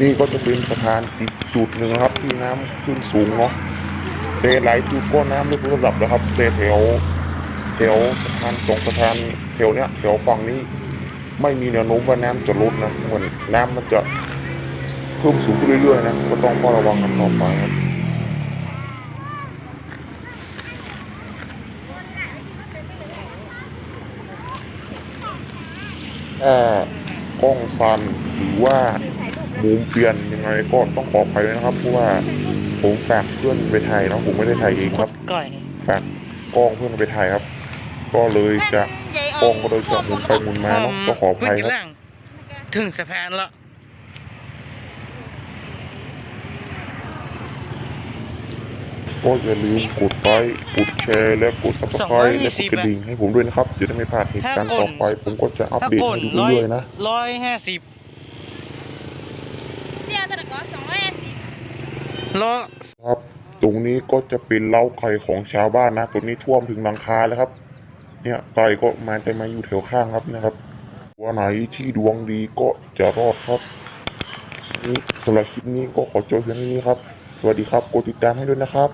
นี่ก็จะเป็นสะพานอีกจุดหนึ่งครับ ที่น้ำขึ้นสูงเนาะแต่หลายจุดก็น้ำลดระดับแล้วครับแต่แถวแถวสะพานตรงสะพานแถวเนี้ยแถวฝั่งนี้ ไม่มีแนวโน้มว่าน้ำจะลดนะเหมือนน้ำมันจะเพิ่มสูงขึ้นเรื่อยๆนะก็ต้องเฝ้าระวังกันต่อไปครับถ้ากล้องซันหรือว่า มุมเปลี่ยนยังไงก็ต้องขออภัยด้วยนะครับเพราะว่าผมฝากเพื่อนไปถ่ายเนาะผมไม่ได้ถ่ายเองครับก่อยฝากกล้องเพื่อนไปถ่ายครับ ก็เลยจะกล้องก็เลยจะหมุนไปหมุนมาเนาะก็ขออภัยครับล่างถึงสะพานแล้วก็อย่าลืมกดไลค์กดแชร์และกด subscribe และกดกระดิ่งให้ผมด้วยนะครับจะได้ไม่พลาดเหตุการณ์ต่อไป ผมก็จะอัปถ้าเดตกดให้ดูร้อยเรื่อยๆนะร้อยห้าสิบ เสียแต่ละก็สองร้อยสิบร้อยครับ ตรงนี้ก็จะเป็นเล้าไข่ของชาวบ้านนะตัวนี้ท่วมถึงหลังคาแล้วครับ เนี่ยไก่ก็มาจะมาอยู่แถวข้างครับนะครับวัวไหนที่ดวงดีก็จะรอดครับนี่สำหรับคลิปนี้ก็ขอจบเพียงนี้ครับ สวัสดีครับกดติดตามให้ด้วยนะครับ